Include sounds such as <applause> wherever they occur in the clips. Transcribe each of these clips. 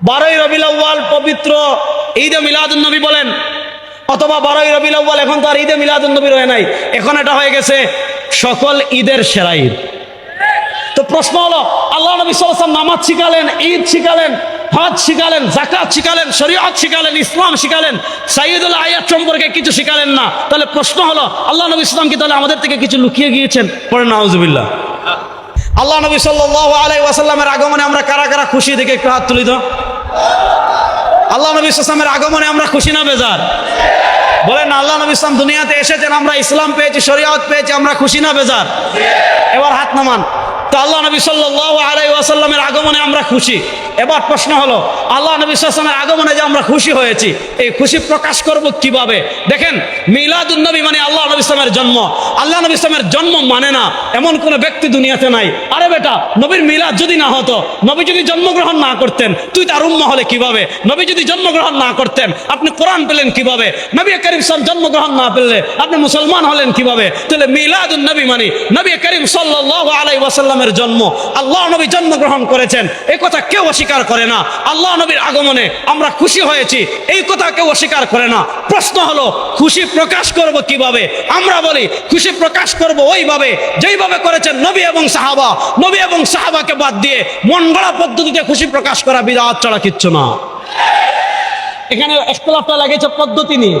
বারোই রবিল আউ্বাল পবিত্র ঈদে মিলাদুন নবী বলেন। অথবা বারোই রবিল এখন তো আর ঈদে মিলাদুন নবী রয়ে নাই। এখন এটা হয়ে গেছে সকল ঈদের সেরা ঈদ। তো প্রশ্ন হলো, আল্লাহ নবী সাল্লাম নামাজ শিখালেন, ঈদ শিখালেন, হজ শিখালেন জাকাত শিখালেন, শরীয়ত শিখালেন, ইসলাম শিখালেন সাইদুল আয়াত সম্পর্কে কিছু শিখালেন না। তাহলে প্রশ্ন হলো, আল্লাহ নবী ইসলাম কি তাহলে আমাদের থেকে কিছু লুকিয়ে গিয়েছেন? পরে নাউজুবিল্লাহ। আল্লাহ নবী সাল্লাহ আলাই ওয়াসাল্লামের আগমনে আমরা কারা কারা খুশি দেখে একটু হাত তুলি তো। আল্লাহ নবী ইসলামের আগমনে আমরা খুশি না বেজার? বলেন, আল্লাহ নবী ইসলাম দুনিয়াতে এসেছেন, আমরা ইসলাম পেয়েছি, শরীয়ত পেয়েছি, আমরা খুশি না বেজার? এবার হাত নামান। তো আল্লাহ নবী সাল্লাল্লাহু আলাইহি ওয়াসাল্লামের আগমনে আমরা খুশি। এবার প্রশ্ন হলো, আল্লাহ নবী সাল্লামের আগমনে যে আমরা খুশি হয়েছি, এই খুশি প্রকাশ করব কীভাবে? দেখেন, মিলাদুন নবী মানে আল্লাহ নবী ইসলামের জন্ম। আল্লাহ নবী ইসলামের জন্ম মানে না, এমন কোনো ব্যক্তি দুনিয়াতে নাই। আরে বেটা, নবীর মিলাদ যদি না হতো, নবী যদি জন্মগ্রহণ না করতেন, তুই তার উম্ম হলে কীভাবে? নবী যদি জন্মগ্রহণ না করতেন, আপনি কোরআন পেলেন কীভাবে? নবী করিম সাল জন্মগ্রহণ না পেলে আপনি মুসলমান হলেন কীভাবে? তাহলে মিলাদুন নবী মানে নবী করিম সাল্লাল্লাহু আলাই ওয়াসাল্লামের জন্ম, আল্লাহ নবী জন্মগ্রহণ করেছেন, এই কথা কেউ অস্বীকার করে না। আল্লাহ নবীর আগমনে আমরা খুশি হয়েছি, এই কথা কেউ অস্বীকার করে না। প্রশ্ন হলো, খুশি প্রকাশ করব কীভাবে? আমরা বলি, খুশি প্রকাশ করব ওইভাবে, যেইভাবে করেছেন নবী এবং সাহাবা। নবী এবং সাহাবাকে বাদ দিয়ে মন গড়া পদ্ধতিতে খুশি প্রকাশ করা বিরাট ছাড়া কিচ্ছু না। এখানে একতলাফটা লাগেছে পদ্ধতি নিয়ে।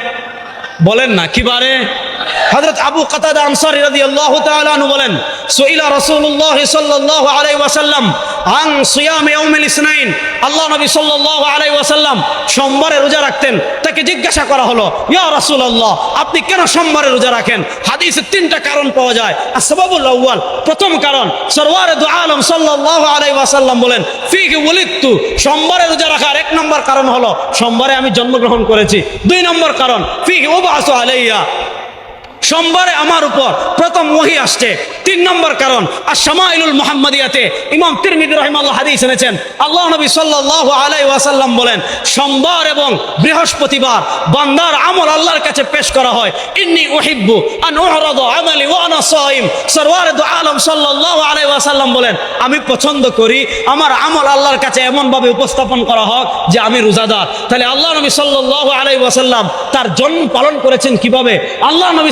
বলেন না কিবারে হযরত আবু কাতাদা আনসারী রাদিয়াল্লাহু তাআলা আনহু বলেন, সুইলা রাসূলুল্লাহ সাল্লাল্লাহু আলাইহি ওয়াসাল্লাম আন সিয়াম ইয়াউমিল ইসনাইন। আল্লাহ নবী সাল্লাল্লাহু আলাইহি ওয়াসাল্লাম সোমবারে রোজা রাখতেন। তাকে জিজ্ঞাসা করা হলো, ইয়া রাসূলুল্লাহ, আপনি কেন সোমবারে রোজা রাখেন? হাদিসে তিনটা কারণ পাওয়া যায়। আসবাবুল আউয়াল, প্রথম কারণ, সরওয়ারে দু আলম সাল্লাল্লাহু আলাইহি ওয়াসাল্লাম বলেন, ফিহি ওয়ালিদতু সোমবারে রোজা রাখার এক নম্বর কারণ হলো, সোমবারে আমি জন্মগ্রহণ করেছি। দুই নম্বর কারণ, ফিহি ওবাসু আলাইয়া। সোমবারে আমার উপর প্রথম ওহি আসছে। তিন নম্বর কারণ আর শামাইলুল মোহাম্মদিয়াতে ইমাম তিরমিদি রহিমাল্লাহ হাদিস এনেছেন। আল্লাহ নবী সাল্লাল্লাহু আলাইহি ওয়াসাল্লাম বলেন, সোমবার এবং বৃহস্পতিবার বান্দার আমল আল্লাহর কাছে পেশ করা হয়। ইন্নি উহিব্বু আন ওয়া সাইম সরওয়ার আলম সাল্লাল্লাহু আলাইহি ওয়াসাল্লাম বলেন, আমি পছন্দ করি, আমার আমল আল্লাহর কাছে এমনভাবে উপস্থাপন করা হোক যে আমি রোজাদার। তাহলে আল্লাহ নবী সাল্লাল্লাহু আলাইহি ওয়াসাল্লাম তার জন্ম পালন করেছেন কীভাবে? আল্লাহ নবী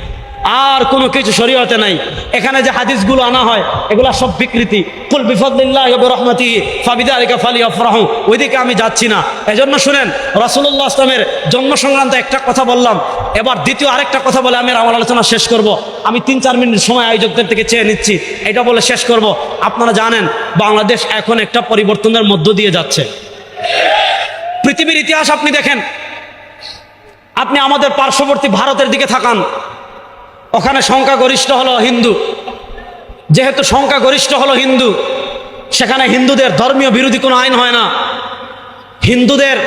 আর কোনো কিছু শরীয়তে নাই। এখানে যে হাদিসগুলো আনা হয়, এগুলা সব বিকৃতি। কুল বিফদলিল্লাহ রহমতি ফাবিদা আলিকা ফালি ওইদিকে আমি যাচ্ছি না। এজন্য শুনেন, রাসূলুল্লাহ আসলামের জন্ম সংক্রান্ত একটা কথা বললাম। এবার দ্বিতীয় আরেকটা কথা বলে আমি আমার আলোচনা শেষ করব। আমি তিন চার মিনিট সময় আয়োজকদের থেকে চেয়ে নিচ্ছি। এটা বলে শেষ করব। আপনারা জানেন, বাংলাদেশ এখন একটা পরিবর্তনের মধ্য দিয়ে যাচ্ছে। পৃথিবীর ইতিহাস আপনি দেখেন। আপনি আমাদের পার্শ্ববর্তী ভারতের দিকে থাকান। ওখানে সংখ্যাগরিষ্ঠ হলো হিন্দু। যেহেতু সংখ্যাগরিষ্ঠ হলো হিন্দু, সেখানে হিন্দুদের ধর্মীয় বিরোধী কোনো আইন হয় না। হিন্দুদের,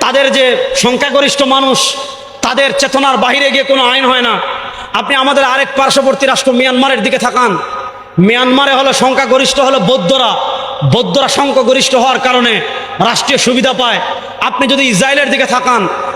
তাদের যে সংখ্যাগরিষ্ঠ মানুষ, তাদের চেতনার বাইরে গিয়ে কোনো আইন হয় না। আপনি আমাদের আরেক পার্শ্ববর্তী রাষ্ট্র মিয়ানমারের দিকে থাকান। মিয়ানমারে হলো সংখ্যাগরিষ্ঠ হলো বৌদ্ধরা। বৌদ্ধরা সংখ্যাগরিষ্ঠ হওয়ার কারণে রাষ্ট্রীয় সুবিধা পায়। আপনি যদি ইসরায়েলের দিকে থাকান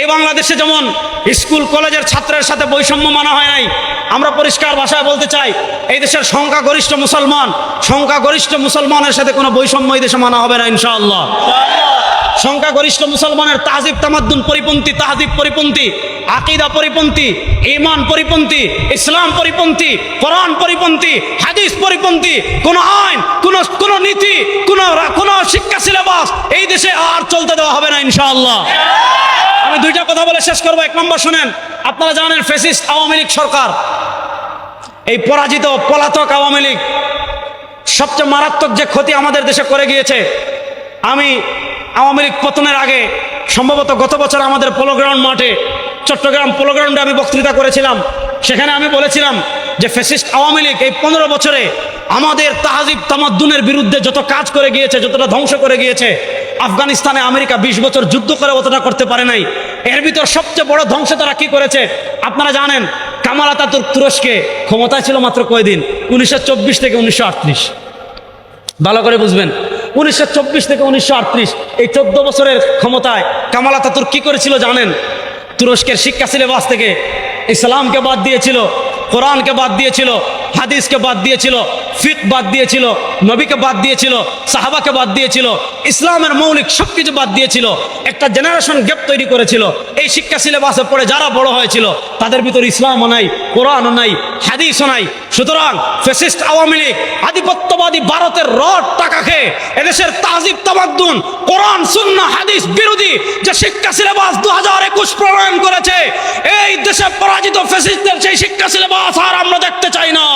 এই বাংলাদেশে যেমন স্কুল, কলেজের ছাত্রের সাথে বৈষম্য মানা হয় নাই, আমরা পরিষ্কার ভাষায় বলতে চাই, এই দেশের সংখ্যাগরিষ্ঠ মুসলমান, সংখ্যাগরিষ্ঠ মুসলমানের সাথে কোনো বৈষম্য এই দেশে মানা হবে না, ইনশাআল্লাহ। সংখ্যাগরিষ্ঠ মুসলমানের তাহজিব তামাদ্দুন পরিপন্থী, তাহজিব পরিপন্থী, আকিদা পরিপন্থী ইমান পরিপন্থী, ইসলাম পরিপন্থী, কোরআন পরিপন্থী, হাদিস পরিপন্থী, কোন আইন, কোন কোন নীতি, কোন কোন শিক্ষা সিলেবাস এই দেশে আর চলতে দেওয়া হবে না, ইনশাআল্লাহ। আমি দুইটা কথা বলে শেষ করব। এক নম্বর শুনেন, আপনারা জানেন ফেসিস্ট আওয়ামী লীগ সরকার। এই পরাজিত পলাতক আওয়ামী লীগ সবচেয়ে মারাত্মক যে ক্ষতি আমাদের দেশে করে গিয়েছে, আমি আওয়ামী লীগ পতনের আগে, সম্ভবত গত বছর আমাদের পোলোগ্রাউন্ড মাঠে, চট্টগ্রাম পোলোগ্রাউন্ডে আমি বক্তৃতা করেছিলাম। সেখানে আমি বলেছিলাম যে ফেসিস্ট আওয়ামী লীগ এই পনেরো বছরে আমাদের তাহাজিব তামাদ্দুনের বিরুদ্ধে যত কাজ করে গিয়েছে, যতটা ধ্বংস করে গিয়েছে, আফগানিস্তানে আমেরিকা বিশ বছর যুদ্ধ করে অতটা করতে পারে নাই। এর ভিতর সবচেয়ে বড় ধ্বংস তারা কি করেছে? আপনারা জানেন, কামাল আতাতুর্ক তুরস্কে ক্ষমতায় ছিল মাত্র কয়দিন? উনিশশো চব্বিশ থেকে উনিশশো আটত্রিশ। ভালো করে বুঝবেন। উনিশশো চব্বিশ থেকে উনিশশো আটত্রিশ, এই চোদ্দ বছরের ক্ষমতায় কামাল আতাতুর্ক কি করেছিল জানেন? তুরস্কের শিক্ষা সিলেবাস থেকে ইসলামকে বাদ দিয়েছিল। কোরআনকে বাদ দিয়েছিল, হাদিসকে বাদ দিয়েছিল, ফিক বাদ দিয়েছিল, নবীকে বাদ দিয়েছিল, সাহাবাকে বাদ দিয়েছিল, ইসলামের মৌলিক সব কিছু বাদ দিয়েছিল, একটা জেনারেশন গ্যাপ তৈরি করেছিল। এই শিক্ষা সিলেবাসে পড়ে যারা বড় হয়েছিল, তাদের ভিতর ইসলামও নাই, কোরআনও নাই, হাদিসও নাই। সুতরাং ফেসিস্ট আওয়ামী লীগ আধিপত্যবাদী ভারতের রড টাকা খেয়ে এদেশের তাজিব তামাদ্দুন, কোরআন শূন্য হাদিস বিরোধী যে শিক্ষা সিলেবাস দু হাজার একুশ প্রণয়ন করেছে দেশে পরাজিত ফেসিস্টদের সেই শিক্ষা সিলেবাস আর আমরা দেখতে চাই না।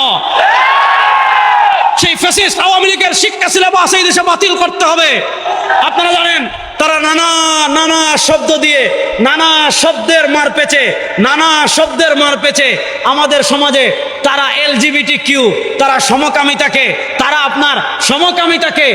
সেই ফেসিস্ট আওয়ামী লীগের শিক্ষা সিলেবাস এই দেশে বাতিল করতে হবে। আপনারা জানেন, তারা নানা নানা শব্দ দিয়ে, নানা শব্দের মার পেছে নানা শব্দের মার পেছে আমাদের সমাজে তারা এলজিবিটি কিউ তারা সমকামিতাকে, তারা আপনার সমকামিতাকে,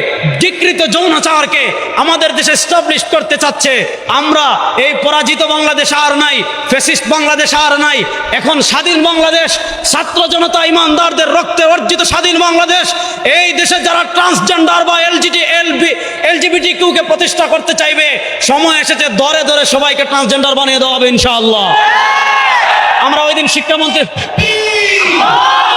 বিকৃত যৌনাচারকে আমাদের দেশে স্টাবলিশ করতে চাচ্ছে। আমরা এই পরাজিত বাংলাদেশ আর নাই ফেসিস্ট বাংলাদেশ আর নাই, এখন স্বাধীন বাংলাদেশ, ছাত্র জনতা ইমানদারদের রক্তে অর্জিত স্বাধীন বাংলাদেশ, এই দেশে যারা ট্রান্সজেন্ডার বা এলজিটি, এলবি এলজিবিটি কিউকে প্রতিষ্ঠা করতে চাইবে, সময় এসেছে, দরে দরে সবাইকে ট্রান্সজেন্ডার বানিয়ে দেওয়া হবে ইনশাআল্লাহ। আমরা ওই দিন শিক্ষামন্ত্রী 五 <laughs>